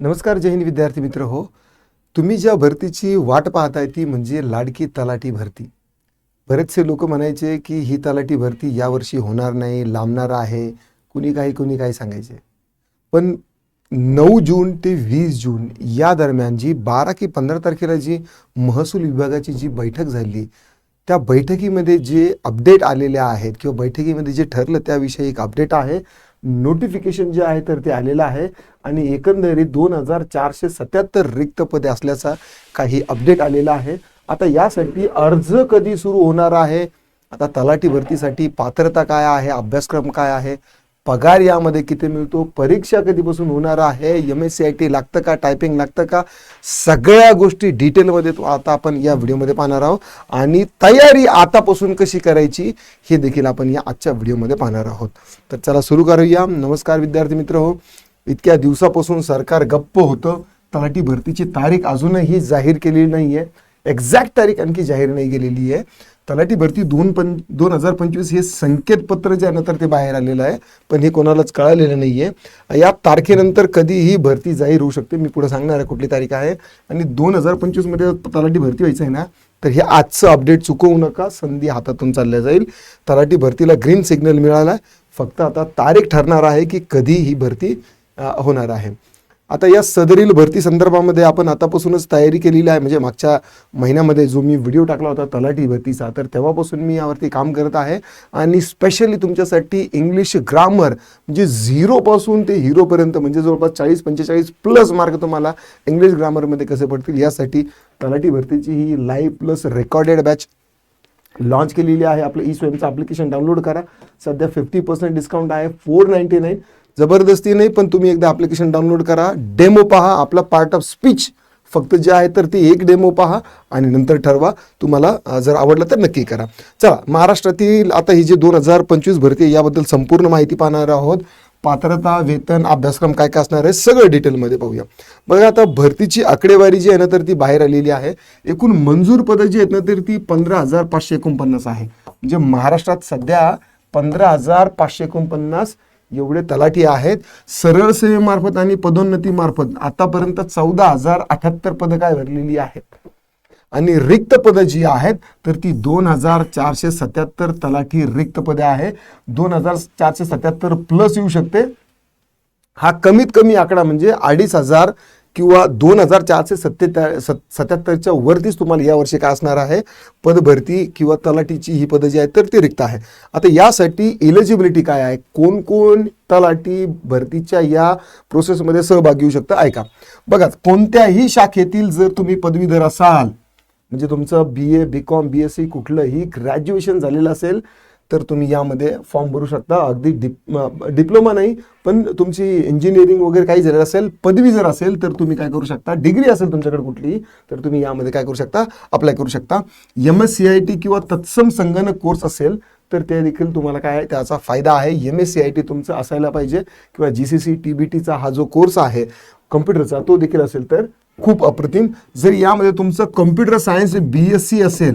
नमस्कार जय हिंद विद्यार्थी मित्र हो. तुम्ही ज्या भरतीची वाट पाहताय ती म्हणजे लाडकी तलाठी भरती. बरेचसे लोक म्हणायचे की ही तलाठी भरती यावर्षी होणार नाही लांबणार आहे. कुणी काही कुणी काही सांगायचे. पण नऊ जून ते वीस जून या दरम्यान जी बारा की पंधरा तारखेला जी महसूल विभागाची जी बैठक झाली त्या बैठकीमध्ये जे अपडेट आलेले आहेत किंवा बैठकीमध्ये जे ठरलं त्याविषयी एक अपडेट आहे. नोटिफिकेशन जे आहे तर ते आलेलं आहे. आणि एकंदरीत दोन हजार चारशे सत्याहत्तर रिक्त पदे असल्याचा काही अपडेट आलेला आहे. आता यासाठी अर्ज कधी सुरू होणार आहे? आता तलाठी भरतीसाठी पात्रता काय आहे? अभ्यासक्रम काय आहे? पगार यामध्ये किती मिळतो? परीक्षा कधीपासून होणार आहे? M S C I T लागतं का? टायपिंग लागतं का? सगळ्या गोष्टी डिटेलमध्ये तो आता आपण या व्हिडिओमध्ये पाहणार आहोत. आणि तयारी आतापासून कशी करायची हे देखील आपण या आजच्या व्हिडिओमध्ये पाहणार आहोत. तर चला सुरू करूया. नमस्कार विद्यार्थी मित्र हो. इतक्या दिवसापासून सरकार गप्प होतं. तलाठी भरतीची तारीख अजूनही जाहीर केलेली नाही आहे एक्झॅक्ट तारीख आणखी जाहीर नाही केलेली आहे तलाठी भरती दोन पं दोन हजार पंचवीस हे संकेतपत्र जे आहे ना तर ते बाहेर आलेलं आहे पण हे कोणालाच कळालेलं नाही आहे या तारखेनंतर कधीही भरती जाहीर होऊ शकते. मी पुढे सांगणार आहे कुठली तारीख आहे. आणि दोन हजार पंचवीसमध्ये तलाठी भरती व्हायचं आहे ना तर हे आजचं अपडेट चुकवू नका. संधी हातातून चालल्या जाईल. तलाठी भरतीला ग्रीन सिग्नल मिळाला. फक्त आता तारीख ठरणार आहे की कधी ही भरती होणार आहे. आता या सदरील भरती संदर्भामध्ये आपण आतापासूनच तयारी केलेली आहे. म्हणजे मागच्या महिन्यामध्ये जो मी व्हिडिओ टाकला होता तलाठी भरतीचा तर तेव्हापासून मी यावरती काम करत आहे. आणि स्पेशली तुमच्यासाठी इंग्लिश ग्रामर म्हणजे झिरोपासून ते हिरोपर्यंत म्हणजे जवळपास चाळीस पंचेचाळीस प्लस मार्क तुम्हाला इंग्लिश ग्रामरमध्ये कसे पडतील यासाठी तलाठी भरतीची ही live plus recorded batch launch केलेली आहे. आपलं ई स्वयंचं ॲप्लिकेशन डाउनलोड करा. सध्या फिफ्टी पर्सेंट डिस्काउंट आहे. फोर नाईन्टी नाईन जबरदस्ती नाही पण तुम्ही एकदा ॲप्लिकेशन डाउनलोड करा. डेमो पहा आपला पार्ट ऑफ स्पीच फक्त जे आहे तर ते एक डेमो पहा आणि नंतर ठरवा. तुम्हाला जर आवडलं तर नक्की करा. चला महाराष्ट्रातील आता ही जी दोन हजार पंचवीस भरती आहे याबद्दल संपूर्ण माहिती पाहणार आहोत. पात्रता वेतन अभ्यासक्रम काय काय असणार आहे सगळं डिटेलमध्ये पाहूया. बघा आता भरतीची आकडेवारी जी आहे ना तर ती बाहेर आलेली आहे. एकूण मंजूर पदं जी आहेत ना तर ती पंधरा हजार पाचशे एकोणपन्नास आहे. म्हणजे महाराष्ट्रात सध्या पंधरा हजार पाचशे एकोणपन्नास एवढे तलाठी आहेत. सरळ सेवेमार्फत आणि पदोन्नतीमार्फत आतापर्यंत चौदा हजार अठ्याहत्तर पदं काय भरलेली आहेत? आणि रिक्त पदं जी आहेत तर ती दोन हजार चारशे सत्याहत्तर तलाठी रिक्त पदे आहे दोन हजार चारशे सत्याहत्तर प्लस येऊ शकते. हा कमीत कमी आकडा म्हणजे अडीच हजार किंवा दोन हजार चारशे सत्तेचाळ सत्याहत्तरच्या वरतीच तुम्हाला यावर्षी काय असणार आहे. पदभरती किंवा तलाटीची ही पदं जी आहेत तर ती रिक्त आहे. आता यासाठी इलिजिबिलिटी काय आहे? कोण कोण तलाटी भरतीच्या या प्रोसेसमध्ये सहभागी होऊ शकतं? ऐका. बघा कोणत्याही शाखेतील जर तुम्ही पदवीधर असाल म्हणजे तुमचं B A B com B S C कुठलंही ग्रॅज्युएशन झालेलं असेल तर तुम्ही यामध्ये फॉर्म भरू शकता. अगदी डिप डिप्लोमा नाही पण तुमची इंजिनिअरिंग वगैरे काही जर असेल पदवी जर असेल तर तुम्ही काय करू शकता. डिग्री असेल तुमच्याकडे कुठलीही तर तुम्ही यामध्ये काय करू शकता? अप्लाय करू शकता. M S C I T किंवा तत्सम संगणक कोर्स असेल तर ते देखील तुम्हाला काय त्याचा फायदा आहे. M S C I T तुमचं असायला पाहिजे किंवा G C C T B टीचा हा जो कोर्स आहे कम्प्युटरचा तो देखील असेल तर खूप अप्रतिम. जर यामध्ये तुमचं computer science B S C असेल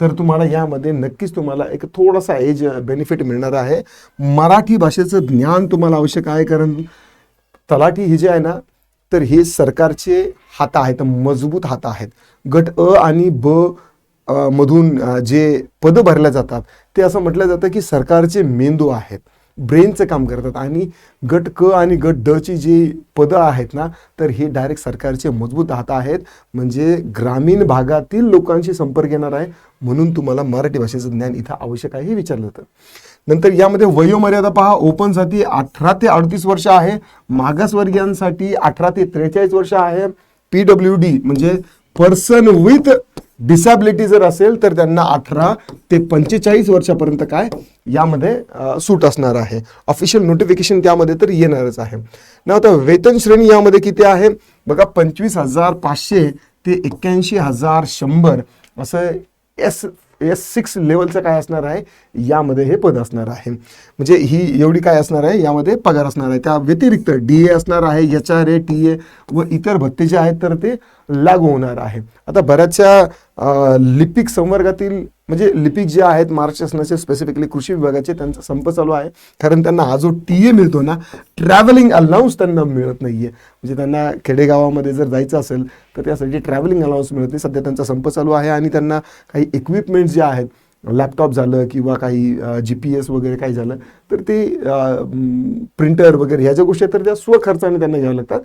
तर तुम्हाला यामध्ये नक्कीच तुम्हाला एक थोडासा एज बेनिफिट मिळणार आहे. मराठी भाषेचं ज्ञान तुम्हाला आवश्यक आहे कारण तलाठी ही जे आहे ना तर हे सरकारचे हात आहेत मजबूत हात आहेत. गट अ आणि ब मधून जे पदं भरल्या जातात ते असं म्हटलं जातं की सरकारचे मेंदू आहेत. ब्रेनचं काम करतात आणि गट क आणि गट ड ची जी पदं आहेत ना तर हे डायरेक्ट सरकारचे मजबूत हात आहेत. म्हणजे ग्रामीण भागातील लोकांशी संपर्क येणार आहे म्हणून तुम्हाला मराठी भाषेचं ज्ञान इथं आवश्यक आहे हे विचारलं जातं. नंतर यामध्ये वयोमर्यादा पहा ओपनसाठी अठरा ते अडतीस वर्ष आहे मागासवर्गीयांसाठी अठरा ते त्रेचाळीस वर्ष आहे. पी डब्ल्यू डी म्हणजे पर्सन विथ डिसॅबिलिटी जर असेल तर त्यांना अठरा ते पंचेचाळीस वर्षापर्यंत काय यामध्ये सूट असणार आहे. ऑफिशियल नोटिफिकेशन त्यामध्ये तर येणारच आहे. ना आता वेतन श्रेणी यामध्ये किती आहे? बघा पंचवीस हजार पाचशे ते एक्क्याऐंशी हजार शंभर असं एस एस सिक्स लेवलचं काय असणार आहे? यामध्ये हे पद असणार आहे. म्हणजे ही एवढी काय असणार आहे? यामध्ये पगार असणार आहे. त्या व्यतिरिक्त डी ए असणार आहे H R A T A व इतर भत्ते जे आहेत तर ते लागू होणार आहे. आता बऱ्याचशा लिपिक संवर्गातील म्हणजे लिपिक जे आहेत महाराष्ट्र शासनाचे स्पेसिफिकली कृषी विभागाचे त्यांचा संप चालू आहे. कारण त्यांना हा जो टी ए मिळतो ना ट्रॅव्हलिंग अलाउन्स त्यांना मिळत नाहीये. म्हणजे त्यांना खेडेगावामध्ये जर जायचं असेल तर त्यासाठी ट्रॅव्हलिंग अलाउन्स मिळत नाही. सध्या त्यांचा संप चालू आहे आणि त्यांना काही इक्विपमेंट जे आहेत लॅपटॉप झालं किंवा काही जी पी एस वगैरे काही झालं तर ते प्रिंटर वगैरे ह्या ज्या गोष्टी आहेत तर त्या स्वखर्चाने त्यांना घ्याव्या लागतात.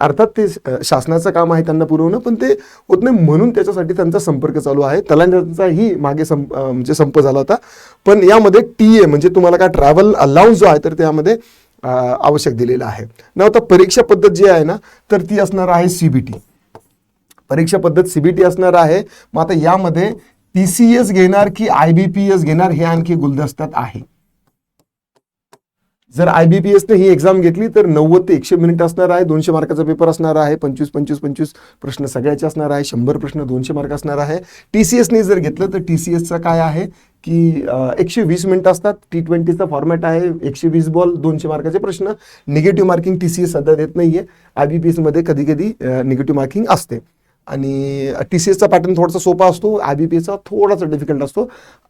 अर्थात ते शासनाचं काम आहे त्यांना पुरवणं पण ते होत नाही म्हणून त्याच्यासाठी त्यांचा संपर्क चालू आहे. तलांट्यांचाही मागे संप म्हणजे संप झाला होता. पण यामध्ये टी ए म्हणजे तुम्हाला काय ट्रॅव्हल अलाउन्स जो आहे तर त्यामध्ये आवश्यक दिलेला आहे. ना आता परीक्षा पद्धत जी आहे ना तर ती असणार आहे सीबीटी परीक्षा पद्धत सीबीटी असणार आहे. मग आता यामध्ये टी सी एस घेणार की आय बी पी एस घेणार हे आणखी गुलदस्त्यात आहे. जर आय बी पी एसने ही एक्झाम घेतली तर नव्वद ते एकशे मिनिट असणार आहे दोनशे मार्काचा पेपर असणार आहे पंचवीस पंचवीस पंचवीस प्रश्न सगळ्याचे असणार आहे शंभर प्रश्न दोनशे मार्क असणार आहे. टी सी एसने जर घेतलं तर टी सी एसचं काय आहे? की एकशे वीस मिनिटं असतात. टी ट्वेंटीचा फॉर्मॅट आहे एकशे वीस बॉल दोनशे मार्काचे प्रश्न. Negative marking T C S सध्या देत नाही आहे आय बी पी एसमध्ये कधी कधी निगेटिव्ह मार्किंग असते. आणि टी सी एसचा पॅटर्न थोडासा सोपा असतो आय बी पी एसचा थोडासा डिफिकल्ट असतो.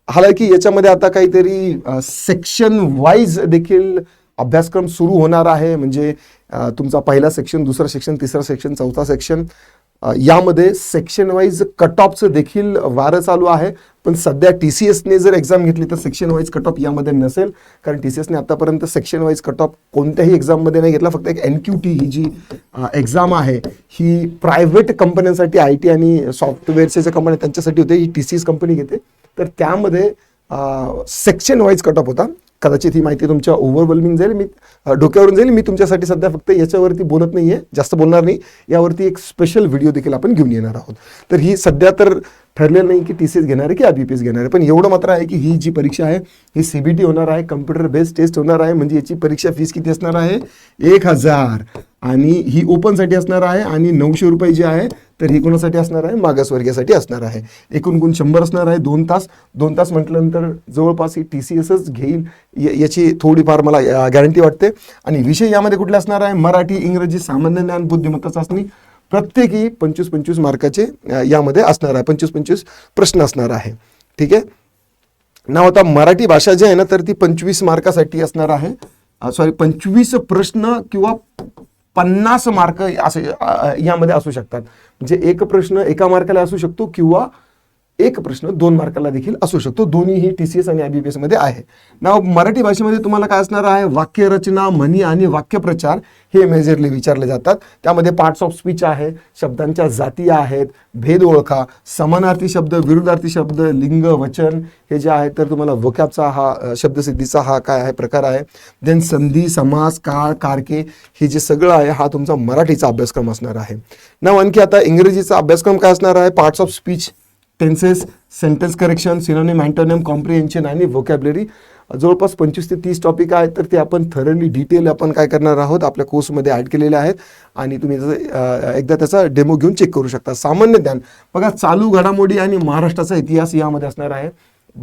हालाकी याच्यामध्ये आता काहीतरी सेक्शन वाईज देखील अभ्यासक्रम सुरू होणार आहे. म्हणजे तुमचा पहिला सेक्शन दुसरा सेक्शन तिसरा सेक्शन चौथा सेक्शन यामध्ये सेक्शन वाईज कट ऑफचं देखील वारं चालू आहे. पण सध्या टी सी एसने जर एक्झाम घेतली तर सेक्शन वाईज कट ऑफ यामध्ये नसेल. कारण टी सी एसने आतापर्यंत सेक्शन वाईज कट ऑफ कोणत्याही एक्झाममध्ये नाही घेतला. फक्त एक एन क्यू टी ही जी एक्झाम आहे ही प्रायव्हेट कंपन्यांसाठी आय टी आणि सॉफ्टवेअरचे ज्या कंपन्या त्यांच्यासाठी होते ही टी सी एस कंपनी घेते. तर त्यामध्ये सेक्शन वाईज कट ऑफ होता. कदाचित ही माहिती तुमच्या ओव्हरवेल्मिंग जाईल. मी डोक्यावरून जाईल. मी तुमच्यासाठी सध्या फक्त याच्यावरती बोलत नाही आहे जास्त बोलणार नाही. यावरती एक स्पेशल व्हिडिओ देखील आपण घेऊन येणार आहोत. तर ही सध्या तर ठरलेलं नाही की टी सी एस घेणार आहे की आय बी पी एस घेणार आहे. पण एवढं मात्र आहे की ही जी परीक्षा आहे ही सी बी टी होणार आहे कम्प्युटर बेस्ड टेस्ट होणार आहे म्हणजे याची परीक्षा फीस किती असणार आहे? एक हजार. आणि ही ओपनसाठी असणार आहे आणि नऊशे रुपये जी आहे तर ही कोणासाठी असणार आहे? मागासवर्गीयासाठी असणार आहे. एकूण गुण शंभर असणार आहे दोन तास. दोन तास म्हटल्यानंतर जवळपास ही टी सी एसच घेईल. याची थोडीफार मला गॅरंटी वाटते. आणि विषय यामध्ये कुठले असणार आहे? मराठी इंग्रजी सामान्य ज्ञान बुद्धिमत्ता चाचणी प्रत्येकी पंचवीस पंचवीस मार्काचे यामध्ये असणार आहे. पंचवीस पंचवीस प्रश्न असणार आहे. ठीक आहे? नाव आता मराठी भाषा जी आहे ना तर ती पंचवीस मार्कासाठी असणार आहे. सॉरी पंचवीस प्रश्न किंवा पन्नास मार्क असे यामध्ये असू शकतात. म्हणजे एक प्रश्न एका मार्काला असू शकतो किंवा एक प्रश्न दोन मार्काला देखील असू शकतो. दोन्हीही टी सी एस आणि आय बी पी एसमध्ये आहे. नाव मराठी भाषेमध्ये तुम्हाला काय असणार आहे? वाक्यरचना म्हणी आणि वाक्यप्रचार हे मेजरली विचारले जातात. त्यामध्ये पार्ट्स ऑफ स्पीच आहे शब्दांच्या जाती आहेत भेद ओळखा समानार्थी शब्द विरुद्धार्थी शब्द लिंग वचन हे जे आहे तर तुम्हाला वक्याचा हा शब्दसिद्धीचा हा काय आहे प्रकार आहे. देन संधी समास काळ कारके हे जे सगळं आहे हा तुमचा मराठीचा अभ्यासक्रम असणार आहे. ना आणखी आता इंग्रजीचा अभ्यासक्रम काय असणार आहे? Parts of speech tenses sentence correction synonym antonym comprehension आणि व्होकॅबलरी जवळपास पंचवीस ते तीस टॉपिक आहेत तर ते आपण थरली डिटेल आपण काय करणार आहोत आपल्या कोर्समध्ये ॲड केलेले आहेत. आणि तुम्ही त्याचं, एकदा त्याचा डेमो घेऊन चेक करू शकता. सामान्य ज्ञान. बघा चालू घडामोडी आणि महाराष्ट्राचा इतिहास यामध्ये असणार आहे.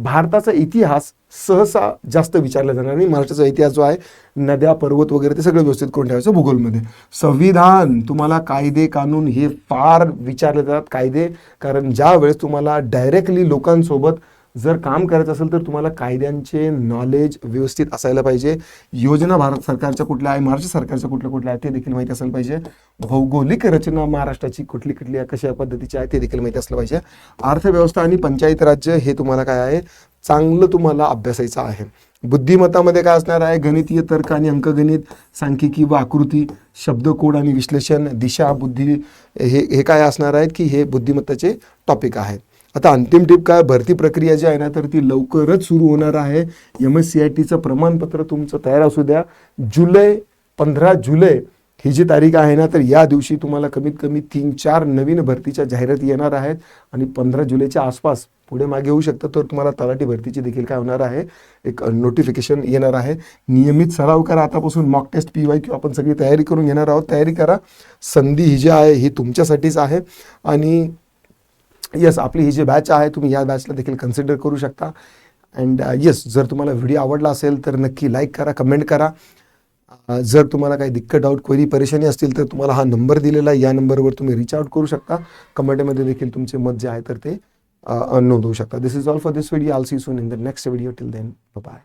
भारताचा इतिहास सहसा जास्त विचारला जाणार नाही. महाराष्ट्राचा इतिहास जो आहे नद्या पर्वत वगैरे ते सगळं व्यवस्थित करून ठेवायचं भूगोलमध्ये. संविधान तुम्हाला कायदे कानून हे फार विचारले जातात कायदे. कारण ज्या वेळेस तुम्हाला डायरेक्टली लोकांसोबत जर काम करायचं असेल तर तुम्हाला कायद्यांचे नॉलेज व्यवस्थित असायला पाहिजे. योजना भारत सरकारच्या कुठल्या आहे महाराष्ट्र सरकारच्या कुठल्या कुठल्या आहे ते देखील माहिती असायला पाहिजे. भौगोलिक रचना महाराष्ट्राची कुठली कुठली आहे कशा पद्धतीची आहे ते देखील माहिती असलं पाहिजे. अर्थव्यवस्था आणि पंचायत राज्य हे तुम्हाला काय आहे? चांगलं तुम्हाला अभ्यासायचं आहे. बुद्धिमत्तामध्ये काय असणार आहे? गणितीय तर्क आणि अंकगणित सांख्यिकी व आकृती शब्दकोड आणि विश्लेषण दिशा बुद्धी हे हे काय असणार आहेत की हे बुद्धिमत्ताचे टॉपिक आहेत. आता अंतिम टिप काय? भरती प्रक्रिया जी आहे ना तर ती लवकरच सुरू होणार आहे. एम एस सी आय टीचं प्रमाणपत्र तुमचं तयार असू द्या. जुलै पंधरा जुलै ही जी तारीख आहे ना तर या दिवशी तुम्हाला कमीत कमी तीन चार नवीन भरतीच्या जाहिराती येणार आहेत. आणि पंधरा जुलैच्या आसपास पुढे मागे होऊ शकतं तर तुम्हाला तलाठी भरतीची देखील काय होणार आहे? एक नोटिफिकेशन येणार आहे. नियमित सराव करा. आतापासून मॉक टेस्ट पी वाय किंवा आपण सगळी तयारी करून घेणार आहोत. तयारी करा. संधी ही जी आहे ही तुमच्यासाठीच आहे. आणि येस आपली ही जी बॅच आहे तुम्ही या बॅचला देखील कन्सिडर करू शकता. अँड येस uh, जर तुम्हाला व्हिडिओ आवडला असेल तर नक्की लाईक करा कमेंट करा. Uh, जर तुम्हाला काही दिक्कत डाऊट क्वेरी परेशानी असतील तर तुम्हाला हा नंबर दिलेला आहे. या नंबरवर तुम्ही रिच आउट करू शकता. कमेंटमध्ये देखील तुमचे मत जे आहे तर ते uh, नोंदवू शकता. This is all for this video I'll see soon in the next video till then bye